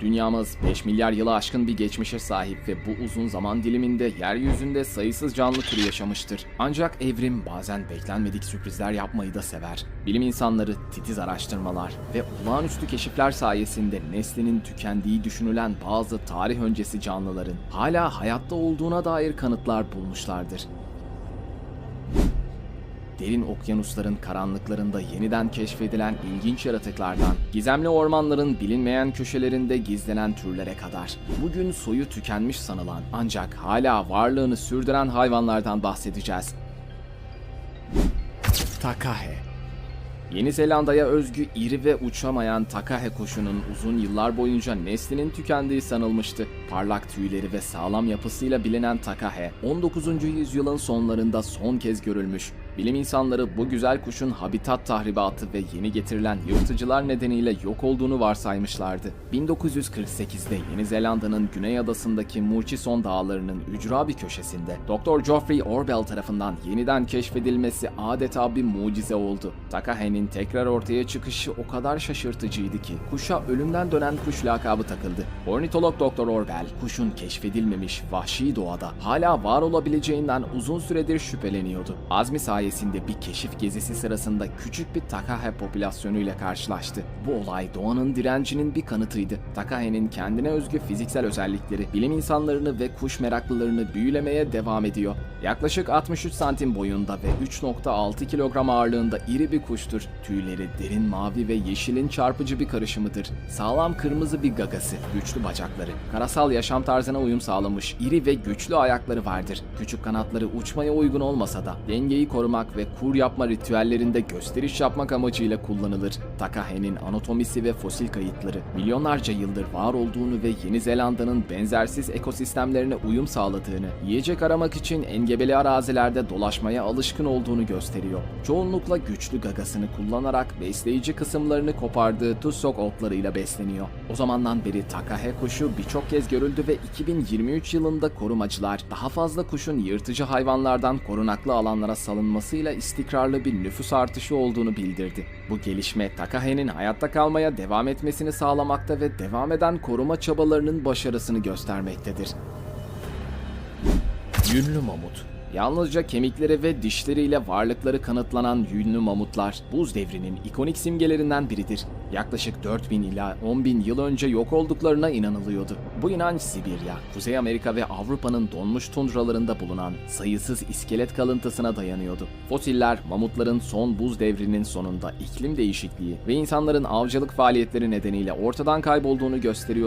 Dünyamız 5 milyar yılı aşkın bir geçmişe sahip ve bu uzun zaman diliminde yeryüzünde sayısız canlı türü yaşamıştır. Ancak evrim bazen beklenmedik sürprizler yapmayı da sever. Bilim insanları titiz araştırmalar ve olağanüstü keşifler sayesinde neslinin tükendiği düşünülen bazı tarih öncesi canlıların hala hayatta olduğuna dair kanıtlar bulmuşlardır. Derin okyanusların karanlıklarında yeniden keşfedilen ilginç yaratıklardan, gizemli ormanların bilinmeyen köşelerinde gizlenen türlere kadar, bugün soyu tükenmiş sanılan ancak hala varlığını sürdüren hayvanlardan bahsedeceğiz. Takahe Yeni Zelanda'ya özgü iri ve uçamayan takahe kuşunun uzun yıllar boyunca neslinin tükendiği sanılmıştı. Parlak tüyleri ve sağlam yapısıyla bilinen takahe, 19. yüzyılın sonlarında son kez görülmüş. Bilim insanları bu güzel kuşun habitat tahribatı ve yeni getirilen yırtıcılar nedeniyle yok olduğunu varsaymışlardı. 1948'de Yeni Zelanda'nın güney adasındaki Murchison dağlarının ücra bir köşesinde Dr. Geoffrey Orbell tarafından yeniden keşfedilmesi adeta bir mucize oldu. Takahe'nin tekrar ortaya çıkışı o kadar şaşırtıcıydı ki kuşa ölümden dönen kuş lakabı takıldı. Ornitolog Dr. Orbell, kuşun keşfedilmemiş vahşi doğada hala var olabileceğinden uzun süredir şüpheleniyordu. Azmi sayesinde bir keşif gezisi sırasında küçük bir Takahe popülasyonuyla karşılaştı. Bu olay doğanın direncinin bir kanıtıydı. Takahe'nin kendine özgü fiziksel özellikleri bilim insanlarını ve kuş meraklılarını büyülemeye devam ediyor. Yaklaşık 63 santim boyunda ve 3.6 kilogram ağırlığında iri bir kuştur. Tüyleri derin mavi ve yeşilin çarpıcı bir karışımıdır. Sağlam kırmızı bir gagası, güçlü bacakları, karasal yaşam tarzına uyum sağlamış iri ve güçlü ayakları vardır. Küçük kanatları uçmaya uygun olmasa da dengeyi korumak ve kur yapma ritüellerinde gösteriş yapmak amacıyla kullanılır. Takahe'nin anatomisi ve fosil kayıtları milyonlarca yıldır var olduğunu ve Yeni Zelanda'nın benzersiz ekosistemlerine uyum sağladığını, yiyecek aramak için engebeli arazilerde dolaşmaya alışkın olduğunu gösteriyor. Çoğunlukla güçlü gagasını kullanarak besleyici kısımlarını kopardığı tussok otlarıyla besleniyor. O zamandan beri Takahe kuşu birçok kez görüldü ve 2023 yılında korumacılar daha fazla kuşun yırtıcı hayvanlardan korunaklı alanlara salınmasıyla istikrarlı bir nüfus artışı olduğunu bildirdi. Bu gelişme Takahe'nin hayatta kalmaya devam etmesini sağlamakta ve devam eden koruma çabalarının başarısını göstermektedir. Yünlü mamut Yalnızca kemikleri ve dişleriyle varlıkları kanıtlanan yünlü mamutlar buz devrinin ikonik simgelerinden biridir. Yaklaşık 4000 ila 10.000 yıl önce yok olduklarına inanılıyordu. Bu inanç Sibirya, Kuzey Amerika ve Avrupa'nın donmuş tundralarında bulunan sayısız iskelet kalıntısına dayanıyordu. Fosiller mamutların son buz devrinin sonunda iklim değişikliği ve insanların avcılık faaliyetleri nedeniyle ortadan kaybolduğunu gösteriyor.